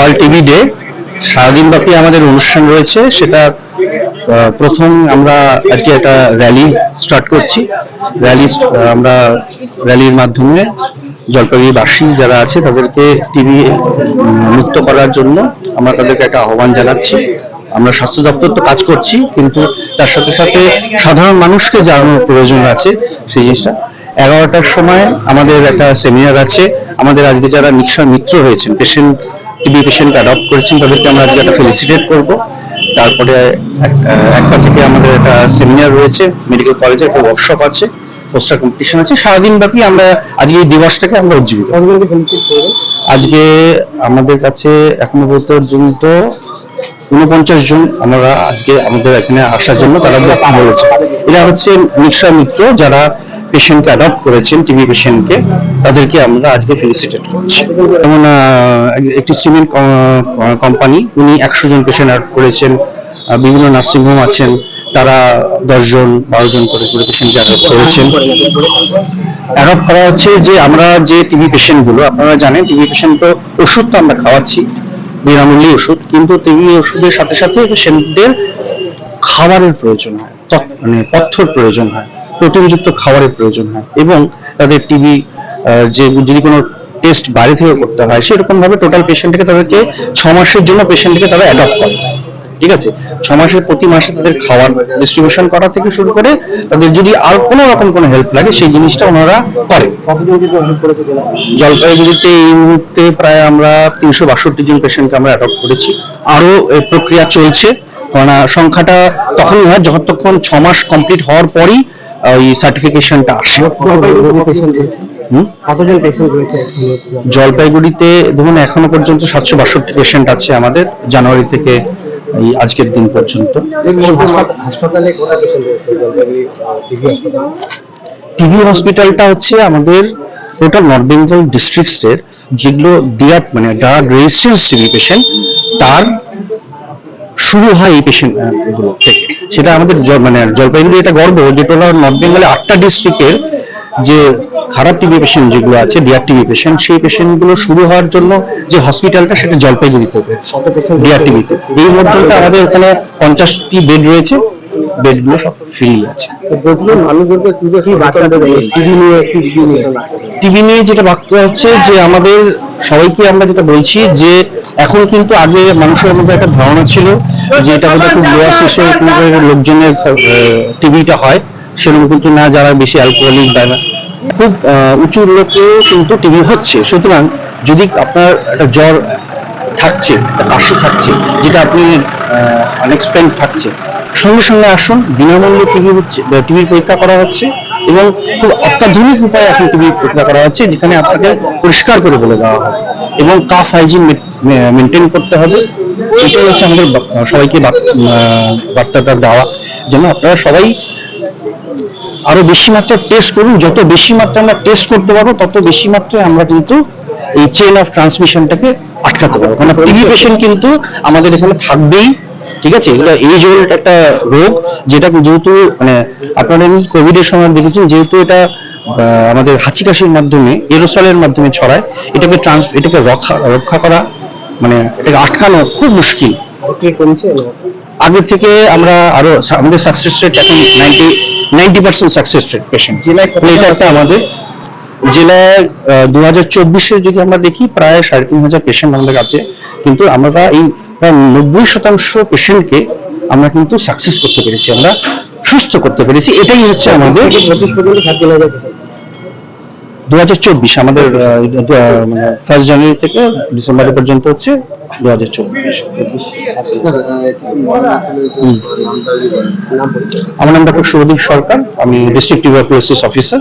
World TV day সারাদিন ব্যাপী আমাদের অনুষ্ঠান রয়েছে। সেটা প্রথম আমরা আজকে একটা র্যালি স্টার্ট করছি। র্যালি আমরা র্যালির মাধ্যমে জলপাইগুড়িবাসী যারা আছে, তাদেরকে টিভি মুক্ত করার জন্য আমরা তাদেরকে একটা আহ্বান জানাচ্ছি। আমরা স্বাস্থ্য দপ্তর তো কাজ করছি, কিন্তু তার সাথে সাথে সাধারণ মানুষকে জানানোর প্রয়োজন আছে সেই জিনিসটা। এগারোটার সময় আমাদের একটা সেমিনার আছে। আমাদের আজকে যারা নিঃস্ব মিত্র হয়েছেন পেশেন্ট টিবি পেশেন্ট অ্যাডপ্ট করেছেন তাদেরকে আমরা আজকে একটা ফেলিসিটেট করব। তারপরে একটা থেকে আমাদের একটা সেমিনার রয়েছে মেডিকেল কলেজে একটা ওয়ার্কশপ আছে পোস্টার কম্পিটিশন আছে। সারাদিন ব্যাপী আমরা আজকে এই দিবসটাকে আমরা উজ্জীবিত আজকে আমাদের কাছে এখনও পর্যন্ত উনপঞ্চাশ জন আমরা আজকে আমাদের এখানে আসার জন্য তারা বলেছে এরা হচ্ছে নিঃস্ব মিত্র যারা পেশেন্টকে অ্যাডপ্ট করেছেন টিবি পেশেন্টকে তাদেরকে আমরা আজকে ফেলিসিটেট করছি। যেমন একটি সিমেন্ট কোম্পানি উনি একশো জন পেশেন্ট অ্যাডপ্ট করেছেন বিভিন্ন নার্সিংহোম আছেন, তারা দশ জন, বারো জন করে করে পেশেন্টকে অ্যাডপ্ট করেছেন। অ্যাডপ্ট করা হচ্ছে যে, আমরা যে টিবি পেশেন্টগুলো, আপনারা জানেন টিবি পেশেন্ট তো ওষুধ তো আমরা খাওয়াচ্ছি, বিনামূল্যে ওষুধ, কিন্তু টিবি ওষুধের সাথে সাথে পেশেন্টদের খাবারের প্রয়োজন হয় মানে পথ্যর প্রয়োজন হয়। প্রোটিনযুক্ত খাবারের প্রয়োজন হয় এবং তাদের টিবি যে যদি কোনো টেস্ট বাড়ি থেকে করতে হয় সেরকম ভাবে টোটাল পেশেন্টকে তাদেরকে ছ মাসের জন্য পেশেন্টকে তারা অ্যাডপ্ট করে। ঠিক আছে? ছ মাসের প্রতি মাসে তাদের খাওয়ার ডিস্ট্রিবিউশন করা থেকে শুরু করে তাদের যদি আর কোনো রকম কোনো হেল্প লাগে, সেই জিনিসটা ওনারা করে। জলপাইগুড়িতে এই মুহূর্তে প্রায় আমরা তিনশো বাষট্টি জন পেশেন্টকে আমরা অ্যাডপ্ট করেছি। আরও এই প্রক্রিয়া চলছে। কারণ সংখ্যাটা তখনই হয় যতক্ষণ ছ মাস কমপ্লিট হওয়ার পরই ওই সার্টিফিকেশনটা আসে জলপাইগুড়িতে ধরুন এখনও পর্যন্ত সাতশো বাষট্টি পেশেন্ট আছে আমাদের জানুয়ারি থেকে এই আজকের দিন পর্যন্ত। টিভি টিবি হসপিটালটা হচ্ছে আমাদের টোটাল নর্থ বেঙ্গল ডিস্ট্রিক্টের যেগুলো ডিআর মানে যারা রেজিস্ট্রেন্স টিবি পেশেন্ট তার শুরু হয় এই পেশেন্টগুলো থেকে। সেটা আমাদের মানে জলপাইগুড়ি এটা গর্ব যে টোটাল নর্থ বেঙ্গলে আটটা ডিস্ট্রিক্টের যে খারাপ টিবি পেশেন্ট যেগুলো আছে ডিআর টিবি পেশেন্ট সেই পেশেন্টগুলো শুরু হওয়ার জন্য যে হসপিটালটা সেটা জলপাইগুড়িতে ডিআর টিভিতে এই মধ্যে আমাদের ওখানে পঞ্চাশটি বেড রয়েছে। বেডগুলো সব ফ্রি আছে। টিভি নিয়ে টিভি যেটা বার্তা হচ্ছে যে আমাদের সবাইকে আমরা যেটা বলছি যে এখন কিন্তু আগে মানুষের মধ্যে একটা ধারণা ছিল যে এটা বোধহয় খুব লোয়ার সোসাইটির লোকজনের টিভিটা হয়, সেরকম কিন্তু না যারা বেশি অ্যালকোহলিক বা খুব উঁচু লোকে কিন্তু টিভি হচ্ছে। সুতরাং যদি আপনার একটা জ্বর থাকছে কাশি থাকছে, যেটা আপনি আনএক্সপ্লেন থাকছে, সঙ্গে সঙ্গে আসুন, বিনামূল্যে টিভি হচ্ছে টিভির পরীক্ষা করা হচ্ছে, এবং খুব অত্যাধুনিক উপায়ে এখন টিভি পরীক্ষা করা হচ্ছে, যেখানে আপনাকে পরিষ্কার করে বলে দেওয়া হবে। এবং কাফ হাইজিন মেনটেন করতে হবে। এটাই হচ্ছে আমাদের সবাইকে বার্তাটা দেওয়া। যেন আপনারা সবাই আরও বেশি মাত্রায় টেস্ট করুন। যত বেশি মাত্রায় আমরা টেস্ট করতে পারব তত বেশি মাত্রায় আমরা কিন্তু এই চেইন অফ ট্রান্সমিশনটাকে আটকাতে পারব। কারণ টিবি পেশেন্ট কিন্তু আমাদের এখানে থাকবেই। ঠিক আছে? এটা এজ ওল্ড একটা রোগ যেটা যেহেতু মানে আপনারা কোভিড এর সময় দেখেছেন যেহেতু এটা আহ, আমাদের হাঁচি কাশির মাধ্যমে এরোসলের মাধ্যমে ছড়ায় এটাকে ট্রান্স এটাকে রক্ষা রক্ষা করা মানে এটাকে আটকানো খুব মুশকিল। আগের থেকে আমরা আরও আমাদের সাকসেস রেট এখন ninety ninety percent success rate patient জেলায় এটা একটা আমাদের জেলায় দু হাজার চব্বিশে যদি আমরা দেখি প্রায় সাড়ে তিন হাজার পেশেন্ট আমাদের কাছে। কিন্তু আমরা এই প্রায় নব্বই শতাংশ পেশেন্টকে আমরা কিন্তু সাকসেস করতে পেরেছি আমরা সুস্থ করতে পেরেছি। এটাই হচ্ছে আমাদের থেকে পঁচিশ পর্যন্ত সাত হাজার পেশেন্ট দু আমাদের মানে ফার্স্ট জানুয়ারি থেকে ডিসেম্বর পর্যন্ত হচ্ছে দু হাজার চব্বিশ আমার নাম শুভদীপ সরকার, আমি ডিস্ট্রিক্ট টিউবারকুলোসিস অফিসার